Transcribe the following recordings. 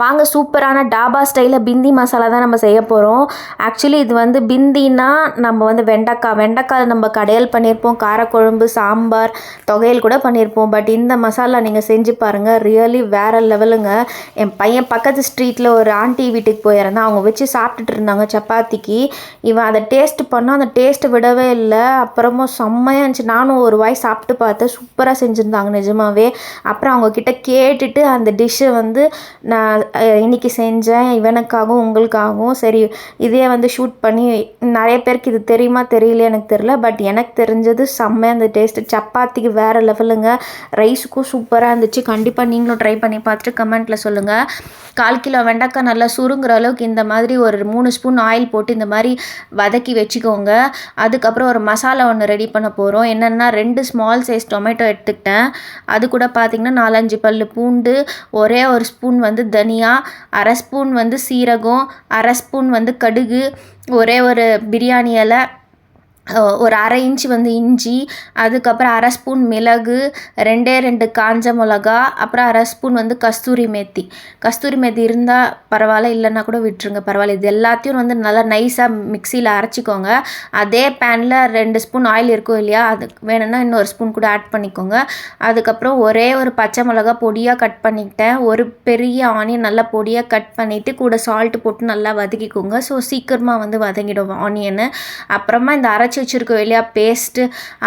வாங்க சூப்பரான டாபா ஸ்டைலில் பிந்தி மசாலா தான் நம்ம செய்ய போகிறோம் ஆக்சுவலி இது வந்து பிந்தினா நம்ம வந்து வெண்டைக்காய் வெண்டைக்காய் நம்ம கடையல் பண்ணியிருப்போம். காரக்குழம்பு சாம்பார் தொகையல் கூட பண்ணியிருப்போம். பட் இந்த மசாலா நீங்கள் செஞ்சு பாருங்கள் ரியலி வேறு லெவலுங்க. என் பையன் பக்கத்து ஸ்ட்ரீட்டில் ஒரு ஆண்டி வீட்டுக்கு போயிருந்தான். அவங்க வச்சு சாப்பிட்டுட்டு இருந்தாங்க சப்பாத்திக்கு. இவன் அதை டேஸ்ட் பண்ணால் அந்த டேஸ்ட்டு விடவே இல்லை. அப்புறமா செம்மையாக இருந்துச்சு. நானும் ஒரு வாய் சாப்பிட்டு பார்த்தேன். சூப்பராக செஞ்சுருந்தாங்க நிஜமாவே. அப்புறம் அவங்கக்கிட்ட கேட்டுட்டு அந்த டிஷ்ஷை வந்து நான் இன்றைக்கி இன்னைக்கு செஞ்சேன் இவனுக்காகவும் உங்களுக்காகவும். சரி இதே வந்து ஷூட் பண்ணி நிறைய பேருக்கு இது தெரியுமா தெரியல எனக்கு தெரியல. பட் எனக்கு தெரிஞ்சது செம்மையாக அந்த டேஸ்ட்டு சப்பாத்திக்கு வேறு லெவலுங்க ரைஸுக்கும் சூப்பராக இருந்துச்சு. கண்டிப்பாக நீங்களும் ட்ரை பண்ணி பார்த்துட்டு கமெண்ட்டில் சொல்லுங்கள் கால் கிலோ வெண்டைக்காய் நல்லா சுருங்குற அளவுக்கு இந்த மாதிரி ஒரு மூணு ஸ்பூன் ஆயில் போட்டு இந்த மாதிரி வதக்கி வச்சுக்கோங்க. அதுக்கப்புறம் ஒரு மசாலா ஒன்று ரெடி பண்ண போகிறோம் என்னென்னா ரெண்டு ஸ்மால் சைஸ் டொமேட்டோ எடுத்துக்கிட்டேன். அது கூட பார்த்திங்கன்னா நாலஞ்சு பல் பூண்டு ஒரே ஒரு ஸ்பூன் வந்து தனியா அரை ஸ்பூன் வந்து சீரகம் அரை ஸ்பூன் வந்து கடுகு ஒரே ஒரு பிரியாணி இலை ஒரு அரை இன்ச் வந்து இஞ்சி அதுக்கப்புறம் அரை ஸ்பூன் மிளகு ரெண்டே ரெண்டு காஞ்ச மிளகா அப்புறம் அரை ஸ்பூன் வந்து கஸ்தூரி மேத்தி. கஸ்தூரி மேத்தி இருந்தால் பரவாயில்ல இல்லைன்னா கூட விட்டுருங்க பரவாயில்ல. இது எல்லாத்தையும் வந்து நல்லா நைஸாக மிக்சியில் அரைச்சிக்கோங்க. அதே பேனில் ரெண்டு ஸ்பூன் ஆயில் இருக்கும் இல்லையா அது வேணும்னா இன்னொரு ஸ்பூன் கூட ஆட் பண்ணிக்கோங்க. அதுக்கப்புறம் ஒரே ஒரு பச்சை மிளகா பொடியாக கட் பண்ணிக்கிட்டேன். ஒரு பெரிய ஆனியன் நல்லா பொடியாக கட் பண்ணிவிட்டு கூட சால்ட்டு போட்டு நல்லா வதக்கிக்கோங்க. ஸோ சீக்கிரமாக வந்து வதங்கிடும் ஆனியனு அப்புறமா இந்த அரைச்சி வச்சுருக்கோம் இல்லையா? பேஸ்ட்டு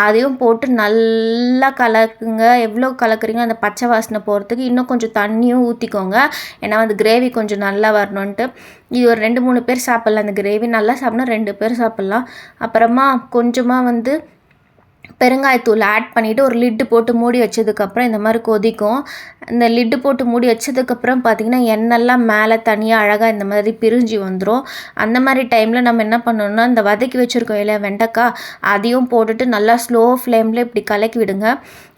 அதையும் போட்டு நல்லா கலக்குங்க. எவ்வளோ கலக்குறீங்களோ அந்த பச்சை வாசனை போகிறதுக்கு இன்னும் கொஞ்சம் தண்ணியும் ஊற்றிக்கோங்க ஏன்னா வந்து கிரேவி கொஞ்சம் நல்லா வரணுன்ட்டு இது ஒரு ரெண்டு மூணு பேர் சாப்பிட்லாம். அந்த கிரேவி நல்லா சாப்பிட்னா ரெண்டு பேர் சாப்பிட்லாம். அப்புறமா கொஞ்சமாக வந்து பெருங்காயத்தூள் ஆட் பண்ணிவிட்டு ஒரு லிட்டு போட்டு மூடி வச்சதுக்கப்புறம் இந்த மாதிரி கொதிக்கும். இந்த லிட்டு போட்டு மூடி வச்சதுக்கப்புறம் பார்த்திங்கன்னா எண்ணெய்லாம் மேலே தனியாக அழகாக இந்த மாதிரி பிரிஞ்சு வந்துடும் அந்த மாதிரி டைமில் நம்ம என்ன பண்ணணும்னா இந்த வதக்கி வச்சுருக்கோம் இல்லையா வெண்டைக்காய் அதையும் போட்டுட்டு நல்லா ஸ்லோ ஃப்ளேமில் இப்படி கலக்கி விடுங்க.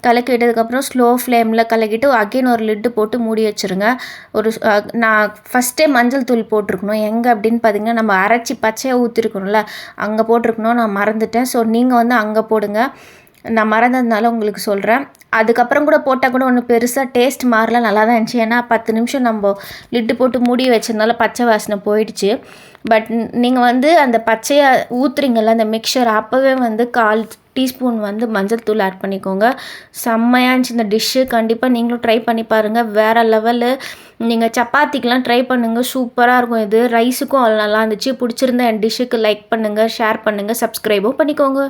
கலக்கி விட்டதுக்கப்புறம் ஸ்லோ ஃப்ளேமில் கலக்கிட்டு அகெயின் ஒரு லிட்டு போட்டு மூடி வச்சுருங்க. ஒரு நான் ஃபஸ்ட்டே மஞ்சள் தூள் போட்டிருக்கணும். எங்கே அப்படின்னு பார்த்தீங்கன்னா நம்ம அரைச்சி பச்சையாக ஊற்றிருக்கணும்ல அங்கே போட்டிருக்கணும். நான் மறந்துட்டேன். ஸோ நீங்கள் வந்து அங்கே போடுங்க. நான் மறந்ததுனால உங்களுக்கு சொல்கிறேன் அதுக்கப்புறம் கூட போட்டால் கூட ஒன்றும் பெருசாக டேஸ்ட் மாறல நல்லா தான் இருந்துச்சு. ஏன்னா பத்து நிமிஷம் நம்ம லிட்டு போட்டு மூடி வச்சதுனால பச்சை வாசனை போயிடுச்சு. பட் நீங்கள் வந்து அந்த பச்சையை ஊற்றுறீங்கள்ல அந்த மிக்சர் அப்போவே வந்து கால் டீஸ்பூன் வந்து மஞ்சள் தூள் ஆட் பண்ணிக்கோங்க. செம்மையாக இருந்துச்சு இந்த டிஷ்ஷு கண்டிப்பாக நீங்களும் ட்ரை பண்ணி பாருங்கள் வேறு லெவலு நீங்கள் சப்பாத்திக்கெலாம் ட்ரை பண்ணுங்கள் சூப்பராக இருக்கும் இது. ரைஸுக்கும் அவ்வளோ நல்லா இருந்துச்சு. பிடிச்சிருந்தா என் டிஷ்ஷுக்கு லைக் பண்ணுங்கள் ஷேர் பண்ணுங்கள் சப்ஸ்கிரைபும் பண்ணிக்கோங்க.